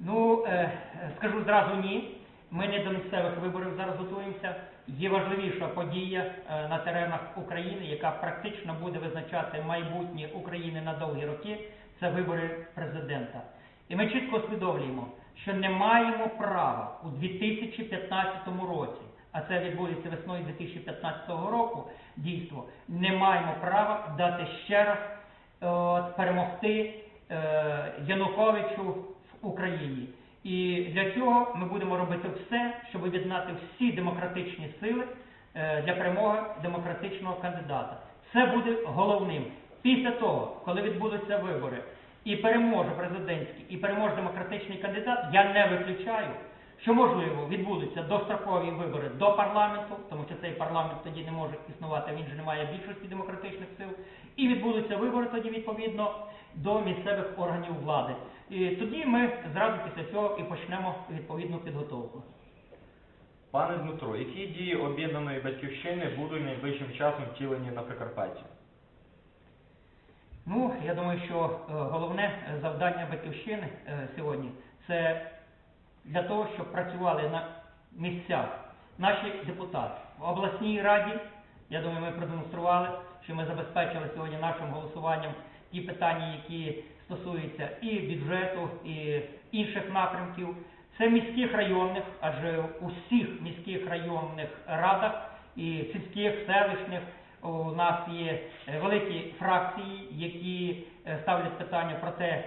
Ну, е, скажу зразу ні. Ми не до місцевих виборів зараз готуємося. Є важливіша подія е, на теренах України, яка практично буде визначати майбутнє України на довгі роки. Це вибори президента. І ми чітко усвідомлюємо, що не маємо права у 2015 році, а це відбудеться весною 2015 року, дійство, не маємо права дати ще раз е, перемогти е, Януковичу Україні. І для цього ми будемо робити все, щоб об'єднати всі демократичні сили е, для перемоги демократичного кандидата. Це буде головним. Після того, коли відбудуться вибори, і переможе президентський, і переможе демократичний кандидат, я не виключаю, що можливо відбудуться дострокові вибори до парламенту, тому що цей парламент тоді не може існувати, він же не має більшості демократичних сил, і відбудуться вибори тоді відповідно до місцевих органів влади. І тоді ми зразу після цього і почнемо відповідну підготовку. Пане Дмитро, які дії об'єднаної батьківщини будуть найближчим часом втілені на Прикарпатті? Ну, я думаю, що е, головне завдання батьківщини е, сьогодні це для того, щоб працювали на місцях наші депутати в обласній раді. Я думаю, ми продемонстрували, що ми забезпечили сьогодні нашим голосуванням ті питання, які стосуються і бюджету, і інших напрямків. Це міських районних, адже у всіх міських районних радах і сільських, селищних у нас є е, великі фракції, які е, ставлять питання про те,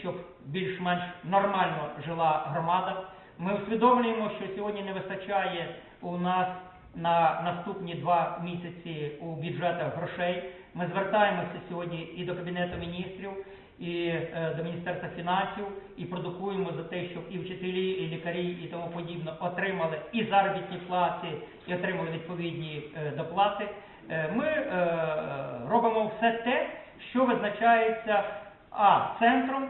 щоб більш-менш нормально жила громада. Ми усвідомлюємо, що сьогодні не вистачає у нас на наступні два місяці у бюджетах грошей. Ми звертаємося сьогодні і до Кабінету міністрів, і е, до Міністерства фінансів, і продукуємо за те, щоб і вчителі, і лікарі, і тому подібне отримали і заробітні плати, і отримали відповідні е, доплати. Е, Ми е, робимо все те, що визначається а центром,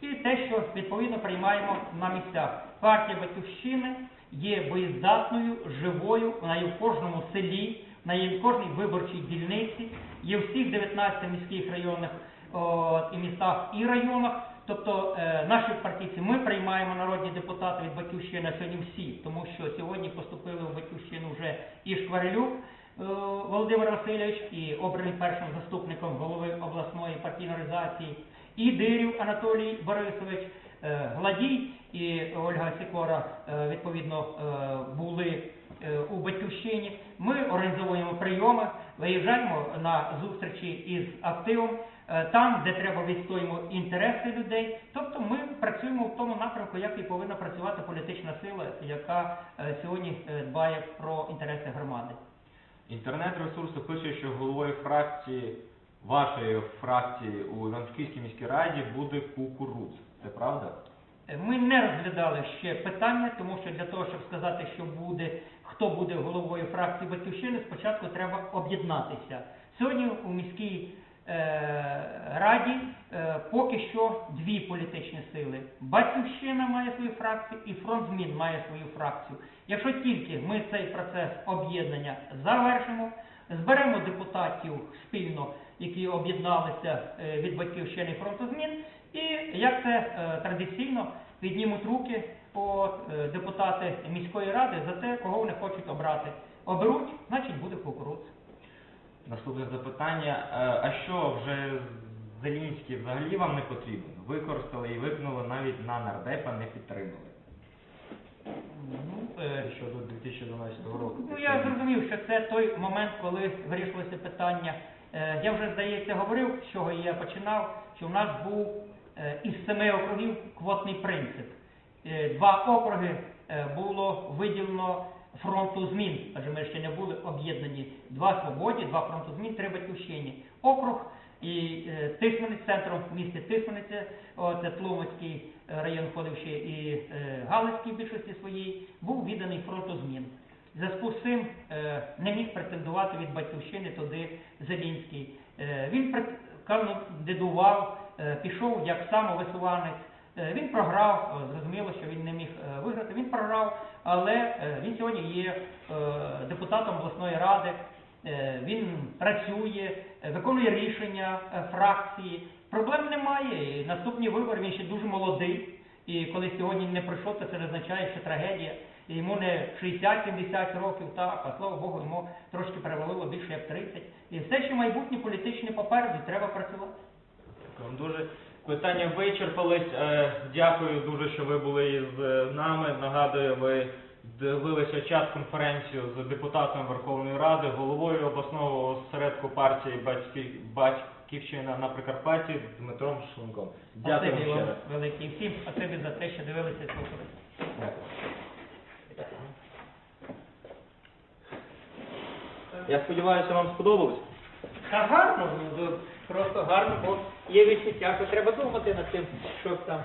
і те, що відповідно приймаємо на місцях. Партія Батьківщини є боєздатною, живою, вона є в кожному селі, вона є в кожній виборчій дільниці, є в всіх 19 міських районах о, і містах і районах. Тобто е, наші партійці, ми приймаємо народні депутати від Батьківщини сьогодні всі, тому що сьогодні поступили в Батьківщину вже і Шкварилюк Володимир Васильович, і обраний першим заступником голови обласної партійної організації, і Дирів Анатолій Борисович, е, Гладій і Ольга Сікора е, відповідно е, були е, у Батьківщині. Ми організовуємо прийоми, виїжджаємо на зустрічі із активом, е, там, де треба відстоїмо інтереси людей. Тобто ми працюємо в тому напрямку, як і повинна працювати політична сила, яка е, сьогодні е, дбає про інтереси громади. Інтернет-ресурси пишуть, що головою фракції, вашої фракції у Івано-Франківській міській раді буде кукуруц. Це правда? Е, Ми не розглядали ще питання, тому що для того, щоб сказати, що буде, хто буде головою фракції Батьківщини, спочатку треба об'єднатися. Сьогодні у міській е, раді поки що дві політичні сили. Батьківщина має свою фракцію і фронт змін має свою фракцію. Якщо тільки ми цей процес об'єднання завершимо, зберемо депутатів спільно, які об'єдналися е, від батьківщини і фронту змін, і як це е, традиційно піднімуть руки е, депутати міської ради за те, кого вони хочуть обрати. Оберуть, значить буде кукуруз. Наступне запитання. Е, А що вже Зелінський взагалі вам не потрібен? Використали і викинули навіть на нардепа не підтримали. Ну, Щодо 2012 року. Ну я зрозумів, що це той момент, коли вирішилося питання. Е, Я вже здається говорив, з чого я починав, що в нас був е, із семи округів квотний принцип. Е, Два округи було виділено фронту змін, адже ми ще не були об'єднані. Два свободі, два фронту змін, три батьківщині. Округ і е, Тисменець, центром в місті Тисмениця, о, це Тлумацький е, район входив ще і е, Галицький в більшості своїй, був відданий фронту змін. В зв'язку з цим е, не міг претендувати від батьківщини туди Зелінський. Е, він кандидував, е, пішов як самовисуванець. Е, Він програв, е, зрозуміло, що він не міг е, виграти. Він програв, але е, він сьогодні є е, депутатом обласної ради. Е, Він працює, виконує рішення е, фракції. Проблем немає. І наступні вибори він ще дуже молодий. І коли сьогодні не пройшов, то це не означає, що трагедія. І йому не 60-70 років, так, а слава Богу, йому трошки перевалило більше як 30. І все ще майбутнє політичне попереду, треба працювати. Вам дуже. Питання вичерпались. Е, Дякую дуже, що ви були е, нами. Нагадую, ви дивилися час конференцію з депутатом Верховної Ради, головою обласного осередку партії Батьківщина на Прикарпатті Дмитром Шлунком. Дякую Спасибі ще вам раз. велике. Всім спасибі за те, що дивилися цю конференцію. Я сподіваюся, вам сподобалось. Та гарно, ну, просто гарно, бо є відчуття, що треба думати над тим, що там